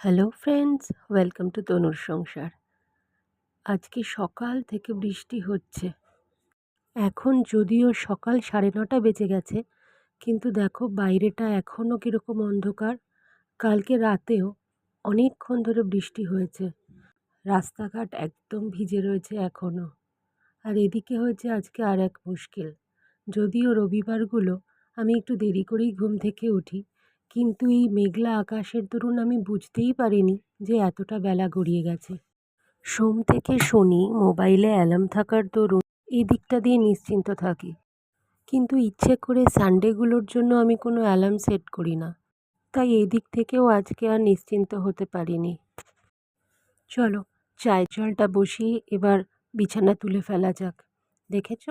Hello friends, welcome to তনুর সংসার। আজকে সকাল থেকে বৃষ্টি হচ্ছে। এখন যদিও সকাল সাড়ে নটা বেজে গেছে, কিন্তু দেখো বাইরেটা এখনও কীরকম অন্ধকার। কালকে রাতেও অনেকক্ষণ ধরে বৃষ্টি হয়েছে। রাস্তাঘাট একদম ভিজে রয়েছে এখনও আর এদিকে হয়েছে আজকে আর এক মুশকিল। যদিও রবিবারগুলো আমি একটু দেরি করেই ঘুম থেকে উঠি কিন্তু এই মেঘলা আকাশের দরুন আমি বুঝতেই পারিনি যে এতটা বেলা গড়িয়ে গেছে। সোম থেকে শনি মোবাইলে অ্যালার্ম থাকার দরুন এই দিকটা দিয়ে নিশ্চিন্ত থাকি। কিন্তু ইচ্ছে করে সানডেগুলোর জন্য আমি কোনো অ্যালার্ম সেট করি না। তাই এই দিক থেকেও আজকে আর নিশ্চিন্ত হতে পারিনি। চলো চায় জলটা বসিয়ে এবার বিছানা তুলে ফেলা যাক। দেখেছ?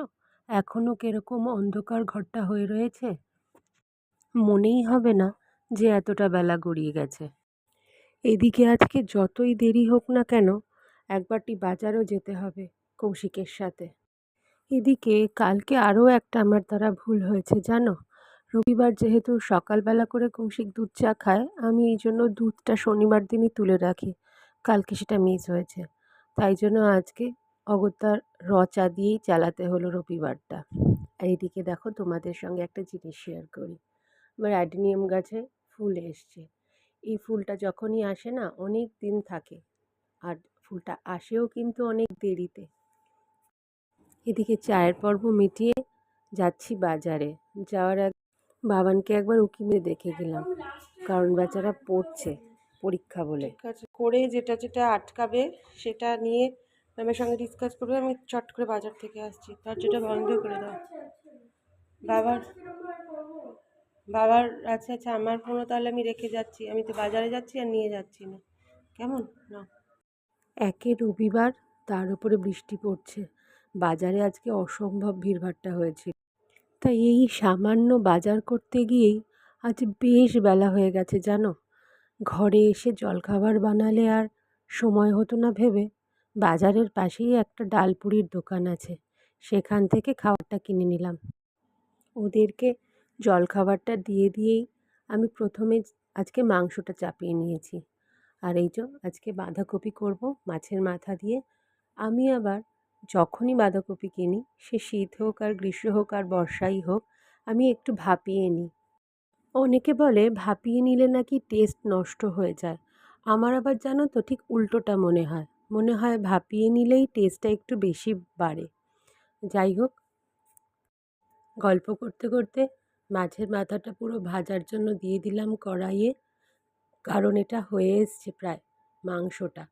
এখনও কীরকম অন্ধকার ঘরটা হয়ে রয়েছে? মনেই হবে না যে এতটা বেলা গড়িয়ে গেছে। এদিকে আজকে যতই দেরি হোক না কেন, একবারটি বাজারও যেতে হবে কৌশিকের সাথে। এদিকে কালকে আরও একটা আমার দ্বারা ভুল হয়েছে, জানো? রবিবার যেহেতু সকালবেলা করে কৌশিক দুধ চা খায়, আমি এই জন্য দুধটা শনিবার দিনই তুলে রাখি। কালকে সেটা মিস হয়েছে। তাই জন্য আজকে অগত্যার র চা দিয়েই চালাতে হলো রবিবারটা। এদিকে দেখো তোমাদের সঙ্গে একটা জিনিস শেয়ার করি। আমার অ্যাডিনিয়াম গাছে ফুল এসছে। এই ফুলটা যখনই আসে না, অনেক দিন থাকে। আর ফুলটা আসেও কিন্তু অনেক দেরিতে। এদিকে চায়ের পর্ব মিটিয়ে যাচ্ছি বাজারে। যাওয়ার এক বাবানকে একবার উকি মেরে দেখে গেলাম। কারণ বেচারা পড়ছে পরীক্ষা বলে। করে যেটা যেটা আটকাবে সেটা নিয়ে ম্যামের সঙ্গে ডিসকাস করবে। আমি চট করে বাজার থেকে আসছি। তার যেটা বন্ধ করে দাও। বাবার বাবার আচ্ছা আচ্ছা আমার ফোনও তাহলে আমি রেখে যাচ্ছি। আমি তো বাজারে যাচ্ছি আর নিয়ে যাচ্ছি না। কেমন? না একে রবিবার তার উপরে বৃষ্টি পড়ছে। বাজারে আজকে অসম্ভব ভিড়ভাট্টা হয়েছে। তাই এই সামান্য বাজার করতে গিয়েই আজ বেশ বেলা হয়ে গেছে, জানো? ঘরে এসে জলখাবার বানালে আর সময় হতো না ভেবে বাজারের পাশেই একটা ডালপুরির দোকান আছে। সেখান থেকে খাবারটা কিনে নিলাম। ওদেরকে জলখাবারটা দিয়ে দিয়েই আমি প্রথমে আজকে মাংসটা চাপিয়ে নিয়েছি। আর এই যে আজকে বাঁধাকপি করব মাছের মাথা দিয়ে। আমি আবার যখনই বাঁধাকপি কিনি, সে শীত হোক আর গ্রীষ্ম হোক আর বর্ষাই হোক, আমি একটু ভাপিয়ে নিই অনেকে বলে ভাপিয়ে নিলে নাকি টেস্ট নষ্ট হয়ে যায়। আমার আবার জানো তো ঠিক উল্টোটা মনে হয়। মনে হয় ভাপিয়ে নিলেই টেস্টটা একটু বেশি বাড়ে। যাই হোক, গল্প করতে করতে মাছের মাথাটা পুরো ভাজার জন্য দিয়ে দিলাম কড়াইয়ে। কারণ এটা হয়ে এসছে প্রায় মাংসটা।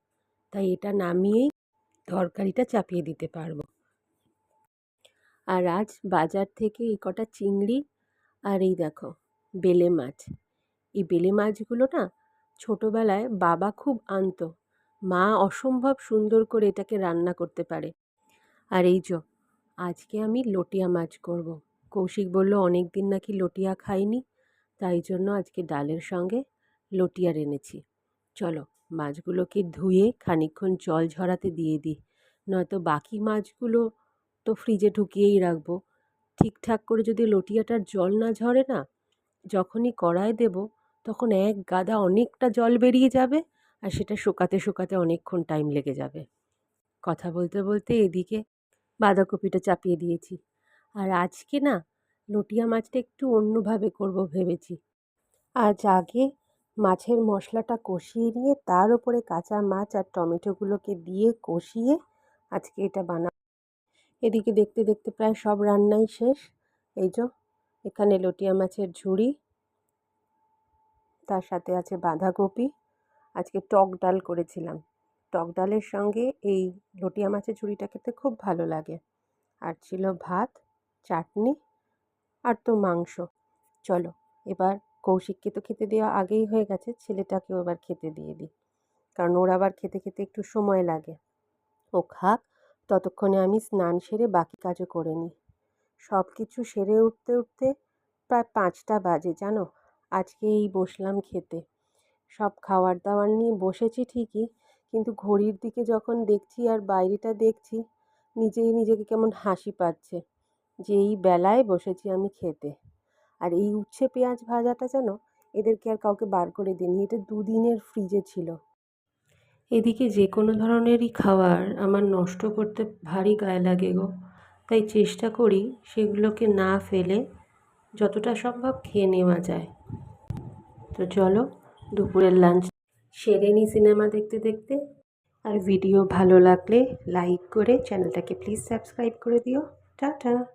তাই এটা নামিয়েই তরকারিটা চাপিয়ে দিতে পারব। আর আজ বাজার থেকে এই কটা চিংড়ি আর এই দেখো বেলে মাছ। এই বেলে মাছগুলো না ছোটোবেলায় বাবা খুব আনতো। মা অসম্ভব সুন্দর করে এটাকে রান্না করতে পারে। আর এই যো আজকে আমি লটিয়া মাছ করব। কৌশিক বলল অনেক দিন নাকি লটিয়া খাইনি, তাই জন্য আজকে ডালের সঙ্গে লটিয়ার এনেছি। চলো, মাছগুলোকে ধুয়ে খানিকক্ষণ জল ঝরাতে দিয়ে দিই, নয়তো বাকি মাছগুলো তো ফ্রিজে ঢুকিয়েই রাখব। ঠিকঠাক করে যদি লটিয়াটার জল না ঝরে না, যখনই কড়ায় দেব, তখন এক গাদা অনেকটা জল বেরিয়ে যাবে আর সেটা শুকাতে শুকাতে অনেকক্ষণ টাইম লেগে যাবে। কথা বলতে বলতে এদিকে বাঁধাকপিটা চাপিয়ে দিয়েছি। আর আজকে না লটিয়া মাছটা একটু অন্যভাবে করব ভেবেছি। আজ আগে মাছের মশলাটা কষিয়ে নিয়ে তার উপরে কাঁচা মাছ আর টমেটোগুলোকে দিয়ে কষিয়ে আজকে এটা বানা এদিকে দেখতে দেখতে প্রায় সব রান্নাই শেষ। এই যে এখানে লটিয়া মাছের ঝুড়ি, তার সাথে আছে বাঁধাকপি। আজকে টক ডাল করেছিলাম। টক ডালের সঙ্গে এই লটিয়া মাছের ঝুড়িটা খেতে খুব ভালো লাগে। আর ছিল ভাত। চাটনি আর তো মাংস। চলো, এবার কৌশিককে তো খেতে দেওয়া আগেই হয়ে গেছে, ছেলেটাকেও এবার খেতে দিয়ে দিই। কারণ ওর আবার খেতে খেতে একটু সময় লাগে। ও খাক, ততক্ষণে আমি স্নান সেরে বাকি কাজও করে নিই। সব কিছু সেরে উঠতে উঠতে প্রায় পাঁচটা বাজে, জানো? আজকে এই বসলাম খেতে। সব খাওয়ার দাওয়ার নিয়ে বসেছি ঠিকই, কিন্তু ঘড়ির দিকে যখন দেখছি আর বাইরেটা দেখছি, নিজেই নিজেকে কেমন হাসি পাচ্ছে। যে এই বেলায় বসেছি আমি খেতে। আর এই উচ্ছে পেঁয়াজ ভাজাটা যেন এদেরকে আর কাউকে বার করে দিইনি, এটা দুদিনের ফ্রিজে ছিল। এদিকে যে কোনো ধরনেরই খাবার আমার নষ্ট করতে ভারী গায়ে লাগে গো। তাই চেষ্টা করি সেগুলোকে না ফেলে যতটা সম্ভব খেয়ে নেওয়া যায়। তো চলো দুপুরের লাঞ্চ সেরে নিই সিনেমা দেখতে দেখতে। আর ভিডিও ভালো লাগলে লাইক করে চ্যানেলটাকে প্লিজ সাবস্ক্রাইব করে দিও। টাটা!